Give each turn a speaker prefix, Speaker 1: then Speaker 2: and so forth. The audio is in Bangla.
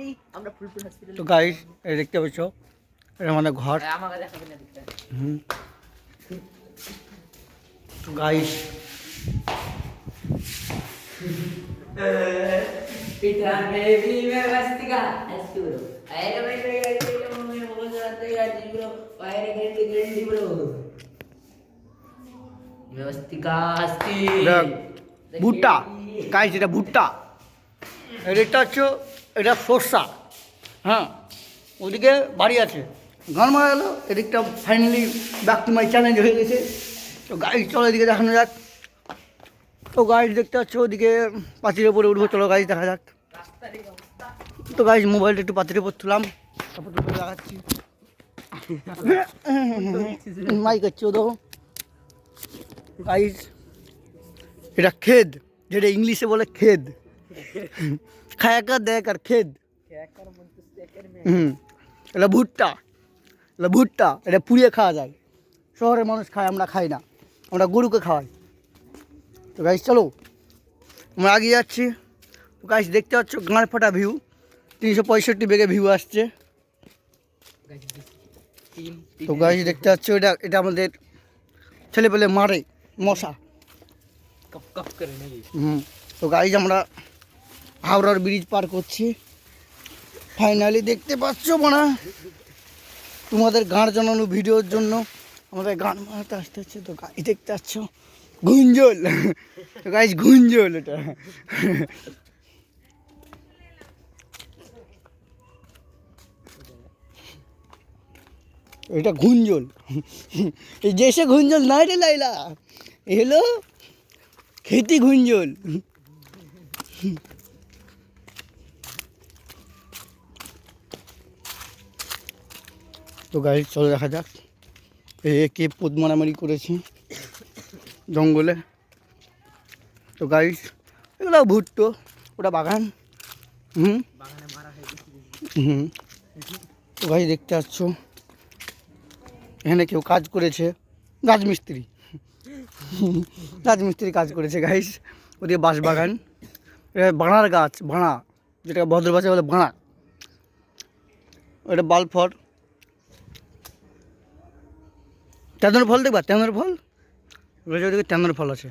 Speaker 1: ফাইনালি আমরা ফুলপুর হসপিটাল
Speaker 2: তো গাইস এই দেখতে পাচ্ছ এটা আমাদের ঘর
Speaker 1: আমাকে দেখাবেন না দিকটা
Speaker 2: হুম তো গাইস
Speaker 1: पिता बेबी में मस्ती का ऐसे ब्रो अरे भाई भाई मैं बहुत जाते हैं जी bro fire grade grade bro व्यवस्थिका हस्ती
Speaker 2: এটা ভুট্টা গাইস এটা ভুট্টা আর এটা হচ্ছে এটা সর্ষা হ্যাঁ ওদিকে বাড়ি আছে। গান মারা গেলো, এদিকটা finally back to my challenge হয়ে গেছে। তো গাড়ি চলো এদিকে দেখানো যাক। তো গাড়ি দেখতে পাচ্ছ, ওদিকে পাঁচিলের উপরে উঠবো, চলো গাড়ি দেখা যাক। তো গাড়ি মোবাইলটা একটু পাতির উপর তুলাম। তারপর দুটো দেখাচ্ছি। মাইক হচ্ছে দেখো গাইস এটা খেদ, যেটা ইংলিশে বলে খেদ। खाकर देकर खेद। लभुट्टा लभुट्टा ए खा जाए शहर मानुष खाए खाई ना हमें गुरु के खाई तो गाइस चलो हम आगे जा गाइस देखते गाँड़ फाटा भ्यू तीन सौ पैंसठ बेगे भ्यू आस तो
Speaker 1: गाइस देखते ऐले मारे
Speaker 2: मशा तो गाइस हमारा হাওড়ার ব্রিজ পার করছি। ফাইনালি দেখতে পাচ্ছ মানা তোমাদের গান জানানো ভিডিওর জন্য আমাদের গান মারাতে আসতে হচ্ছে। তো গাড়ি দেখতে পাচ্ছ, গুঞ্জল। তো গুঞ্জল এটা। এটা গুঞ্জল। এই দেশে গুঞ্জল নাই রে লাইলা? এলো খেতি গুঞ্জল। তো গাড়ি চলে দেখা যাক। একে পোদ মারামারি করেছি জঙ্গলে। তো গাড়ি এগুলো ভুট্টো, ওটা বাগান। হুম? হুম। তো গাড়ি দেখতে পাচ্ছ, এখানে কেউ কাজ করেছে। রাজমিস্ত্রি। রাজমিস্ত্রি কাজ করেছে গাইস ওদিকে বাঁশ বাগান। বাঁড়ার গাছ ভাঁড়া যেটা ভদ্রবাসে বলে ভাঁড়া ওটা বালফর। তেঁদুর ফল দেখবা? তেঁদুর ফল? ওটা ওদিকে তেঁদুর ফল আছে।